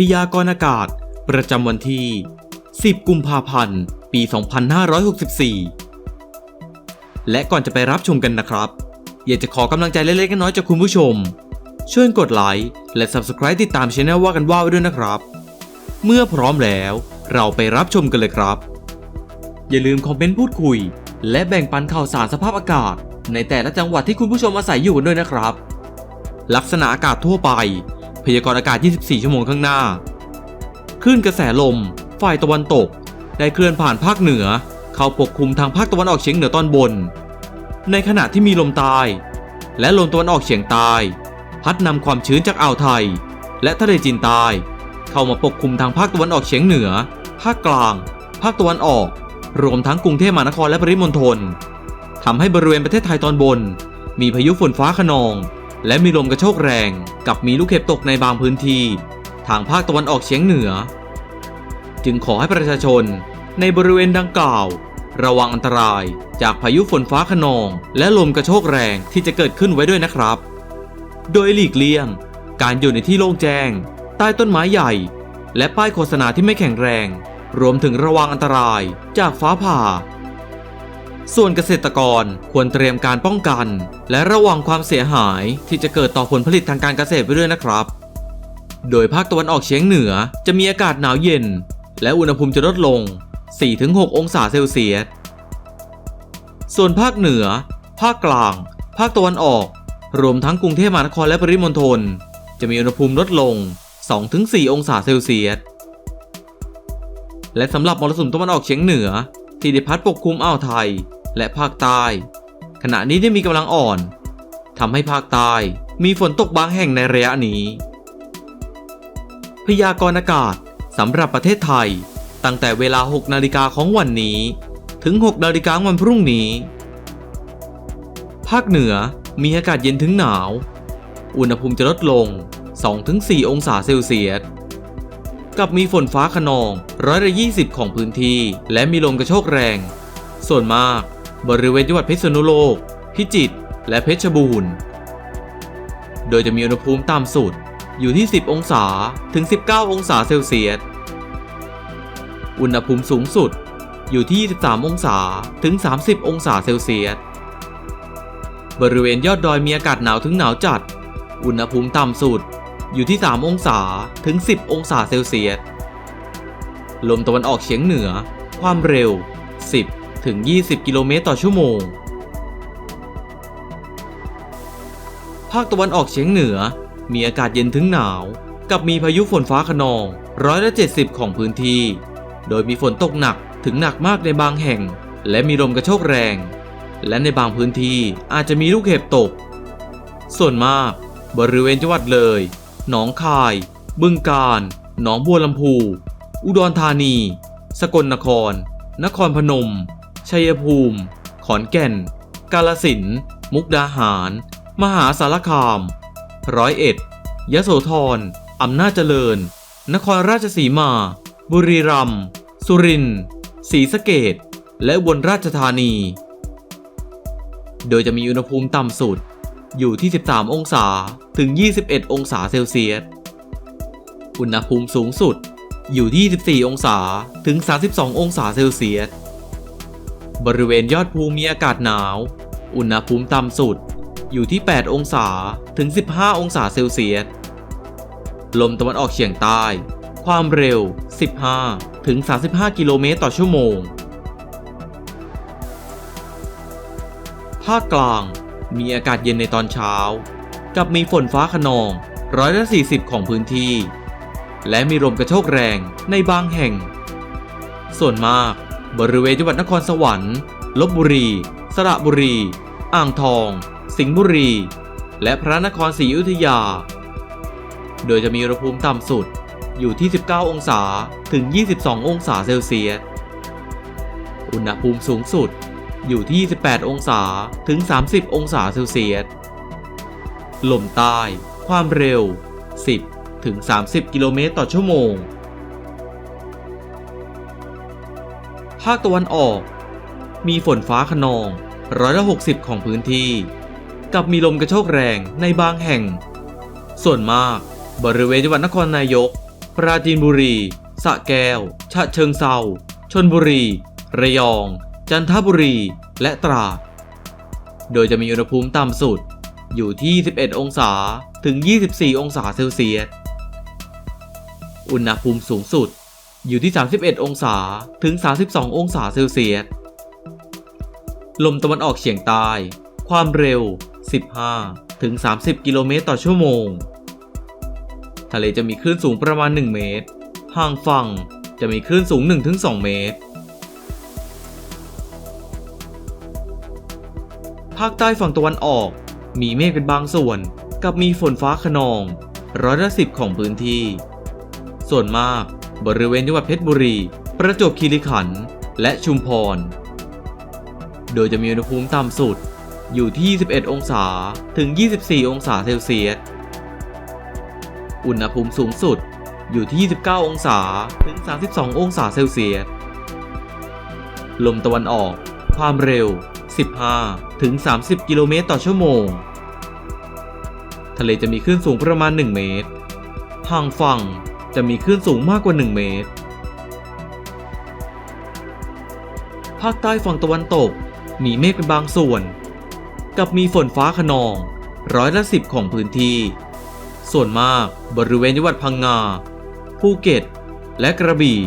พยากรณ์อากาศ ประจำวันที่ 10 กุมภาพันธ์ ปี 2564 และก่อนจะไปรับชมกันนะครับ อยากจะขอกำลังใจเล็กๆน้อยๆจากคุณผู้ชม ช่วยกดไลค์และ Subscribe ติดตามช anel ว่ากันว่าไว้ด้วยนะครับ เมื่อพร้อมแล้วเราไปรับชมกันเลยครับ อย่าลืมคอมเมนต์พูดคุย และแบ่งปันข่าวสารสภาพอากาศ ในแต่ละจังหวัดที่คุณผู้ชมอาศัยอยู่ด้วยนะครับ ลักษณะอากาศทั่วไป พยากรณ์อากาศ 24 ชั่วโมงข้างหน้าคลื่นกระแสลม ฝ่ายตะวันตก ได้เคลื่อนผ่านภาคเหนือ เข้าปกคลุมทางภาคตะวันออกเฉียงเหนือตอนบน ในขณะที่มีลมใต้และลมตะวันออกเฉียงใต้พัดนำความชื้นจากอ่าวไทย และทะเลจีนใต้เข้ามาปกคลุมทางภาคตะวันออกเฉียงเหนือ ภาคกลาง ภาคตะวันออก รวมทั้งกรุงเทพมหานครและปริมณฑลทำให้บริเวณประเทศไทยตอนบน มีพายุฝนฟ้าขนอง และมีลมกระโชกแรงกับมีลูกเห็บตกในบางพื้นที่ ทางภาคตะวันออกเฉียงเหนือ จึงขอให้ประชาชนในบริเวณดังกล่าว ระวังอันตรายจากพายุฝนฟ้าขนอง และลมกระโชกแรงที่จะเกิดขึ้นไว้ด้วยนะครับ โดยหลีกเลี่ยง การอยู่ในที่โล่งแจ้ง ใต้ต้นไม้ใหญ่ และป้ายโฆษณาที่ไม่แข็งแรง รวมถึงระวังอันตรายจากฟ้าผ่า ส่วนเกษตรกรควรเตรียมการป้องกัน และระวังความเสียหายที่จะเกิดต่อผลผลิตทางการเกษตรไปด้วยนะครับ โดยภาคตะวันออกเฉียงเหนือจะมีอากาศหนาวเย็น และอุณหภูมิจะลดลง 4-6 องศาเซลเซียส ส่วนภาคเหนือ ภาคกลาง ภาคตะวันออก รวมทั้งกรุงเทพมหานครและปริมณฑลจะมีอุณหภูมิลดลง 2-4 องศาเซลเซียส และสำหรับมรสุมตะวันออกเฉียงเหนือ ที่ได้พัดปกคลุมอ่าวไทย และภาคใต้ ขณะนี้ได้มีกำลังอ่อนทำให้ภาคใต้มีฝนตกบางแห่งในระยะนี้ พยากรณ์อากาศสำหรับประเทศไทย ตั้งแต่เวลา 6 นาฬิกาของวันนี้ ถึง 6 นาฬิกาวันพรุ่งนี้ ภาคเหนือมีอากาศเย็นถึงหนาว อุณหภูมิจะลดลง 2-4 องศาเซลเซียส กับมีฝนฟ้าขนองร้อยละ20ของพื้นที่ และมีลมกระโชกแรง ส่วนมาก บริเวณจังหวัดเพชรนุโลก พิจิตรและเพชรบูรณ์ โดยจะมีอุณหภูมิต่ำสุดอยู่ที่ 10 องศาถึง 19 องศาเซลเซียส อุณหภูมิสูงสุดอยู่ที่ 23 องศาถึง 30 องศาเซลเซียส บริเวณยอดดอยมีอากาศหนาวถึงหนาวจัด อุณหภูมิต่ำสุด อยู่ที่ 3 องศาถึง 10 องศาเซลเซียส ลมตะวันออกเฉียงเหนือ ความเร็ว 10 ถึง 20 กิโลเมตรต่อชั่วโมง ภาคตะวันออกเฉียงเหนือ มีอากาศเย็นถึงหนาว กับมีพายุฝนฟ้าขนองร้อยละ70 ของพื้นที่ โดยมีฝนตกหนักถึงหนักมากในบางแห่ง และมีลมกระโชกแรง และในบางพื้นที่อาจจะมีลูกเห็บตก ส่วนมาก บริเวณจังหวัดเลย หนองคาย บึงกาฬ หนองบัวลำพู อุดรธานี สกลนคร นครพนม ชัยภูมิ ขอนแก่น กาลสินธุ์มุกดาหาร มหาสารคาม ร้อยเอ็ด ยโสธร อำนาจเจริญ นครราชสีมา บุรีรัมย์ สุรินทร์ ศรีสะเกดและอุบลราชธานี โดยจะมีอุณหภูมิต่ำสุด อยู่ที่ 13 องศาถึง 21 องศาเซลเซียส อุณหภูมิสูงสุดอยู่ที่ 24 องศาถึง 32 องศาเซลเซียส บริเวณยอดภูมีอากาศหนาว อุณหภูมิต่ำสุดอยู่ที่ 8 องศาถึง 15 องศาเซลเซียส ลมตะวันออกเฉียงใต้ ความเร็ว 15 ถึง 35 กิโลเมตรต่อชั่วโมง ภาคกลาง มีอากาศเย็นในตอนเช้า กับมีฝนฟ้าขนองร้อยละ40 ของพื้นที่ และมีลมกระโชกแรงในบางแห่ง ส่วนมากบริเวณจังหวัดนครสวรรค์ลบบุรี สระบุรี อ่างทอง สิงห์บุรี และพระนครศรีอยุธยา โดยจะมีอุณหภูมิต่ำสุดอยู่ที่ 19 องศาถึง 22 องศาเซลเซียส อุณหภูมิสูงสุด อยู่ที่ 28 องศาถึง 30 องศาเซลเซียส ลมใต้ ความเร็ว 10 ถึง 30 กิโลเมตรต่อชั่วโมง ภาคตะวันออก มีฝนฟ้าขนองร้อยละ60 ของพื้นที่ กับมีลมกระโชกแรงในบางแห่ง ส่วนมาก บริเวณจังหวัดนครนายก ปราจีนบุรีสระแก้ว ฉะเชิงเซาชนบุรี ระยอง จันทบุรี และตราด โดยจะมีอุณหภูมิต่ำสุดอยู่ที่ 11 องศาถึง 24 องศาเซลเซียส อุณหภูมิสูงสุดอยู่ที่ 31 องศาถึง 32 องศาเซลเซียส ลมตะวันออกเฉียงใต้ ความเร็ว 15 ถึง 30 กิโลเมตรต่อชั่วโมง ทะเลจะมีคลื่นสูงประมาณ 1 เมตร ห่างฝั่งจะมีคลื่นสูง 1-2 เมตร ภาคใต้ฝั่งตะวันออก มีเมฆเป็นบางส่วน กับมีฝนฟ้าขนองร้อยละสิบของพื้นที่ ส่วนมากบริเวณจังหวัดเพชรบุรี ประจวบคีรีขันธ์และชุมพร โดยจะมีอุณหภูมิต่ำสุดอยู่ที่11องศาถึง 24 องศาเซลเซียส อุณหภูมิสูงสุดอยู่ที่ 29 องศาถึง 32 องศาเซลเซียส ลมตะวันออก ความเร็ว 15 ถึง 30 กิโลเมตรต่อชั่วโมง ทะเลจะมีคลื่นสูงประมาณ 1 เมตร ห่างฝั่งจะมีคลื่นสูงมากกว่า 1 เมตร ภาคใต้ฝั่งตะวันตกมีเมฆเป็นบางส่วน กับมีฝนฟ้าขนอง ร้อยละสิบของพื้นที่ ส่วนมากบริเวณจังหวัดพังงา ภูเก็ต และกระบี่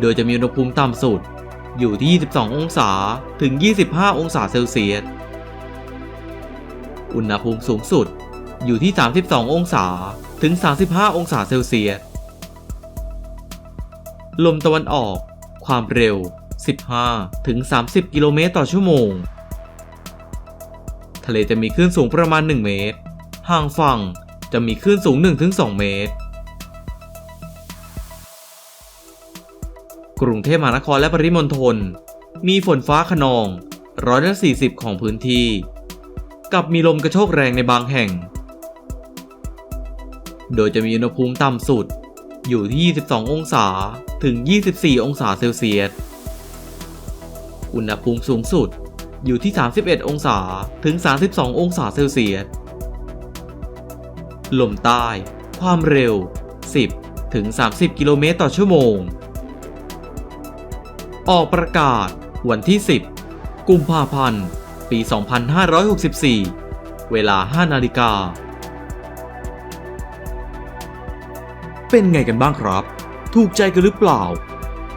โดยจะมีอุณหภูมิต่ำสุด อยู่ที่ 22 องศาถึง 25 องศาเซลเซียส อุณหภูมิสูงสุดอยู่ที่ 32 องศาถึง 35 องศาเซลเซียส ลมตะวันออก ความเร็ว 15 ถึง 30 กิโลเมตรต่อชั่วโมง ทะเลจะมีคลื่นสูงประมาณ 1 เมตร ห่างฝั่งจะมีคลื่นสูง 1-2 เมตร กรุงเทพมหานครและปริมณฑลมีฝนฟ้าขนองร้อยละ40 ของพื้นที่ กับมีลมกระโชกแรงในบางแห่ง โดยจะมีอุณหภูมิต่ำสุดอยู่ที่ 22 องศาถึง 24 องศาเซลเซียส อุณหภูมิสูงสุดอยู่ที่ 31 องศาถึง 32 องศาเซลเซียส ลมใต้ ความเร็ว 10 ถึง 30 กิโลเมตรต่อชั่วโมง ออกประกาศ วันที่ 10 กุมภาพันธ์ ปี 2564 เวลา 5 นาฬิกา เป็นไงกันบ้างครับ ถูกใจกันหรือเปล่า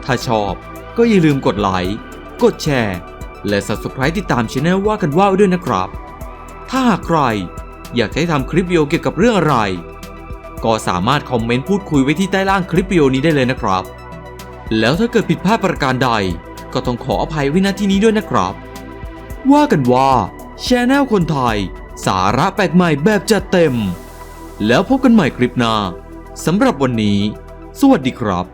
ถ้าชอบก็อย่าลืมกดไลค์ กดแชร์ และ Subscribe ติดตามช anel ว่ากันว่าวด้วยนะครับ ถ้าหากใครอยากให้ทำคลิปวิดีโอเกี่ยวกับเรื่องอะไร ก็สามารถคอมเมนต์พูดคุยไว้ที่ใต้ล่างคลิปวิดีโอนี้ได้เลยนะครับ แล้วถ้าเกิดผิดพลาดประการใด ก็ต้องขออภัยวินาที่นี้ด้วยนะครับ ว่ากันว่าชาแนลคนไทย สาระแปลกใหม่แบบจัดเต็ม แล้วพบกันใหม่คลิปหน้าสำหรับวันนี้ สวัสดีครับ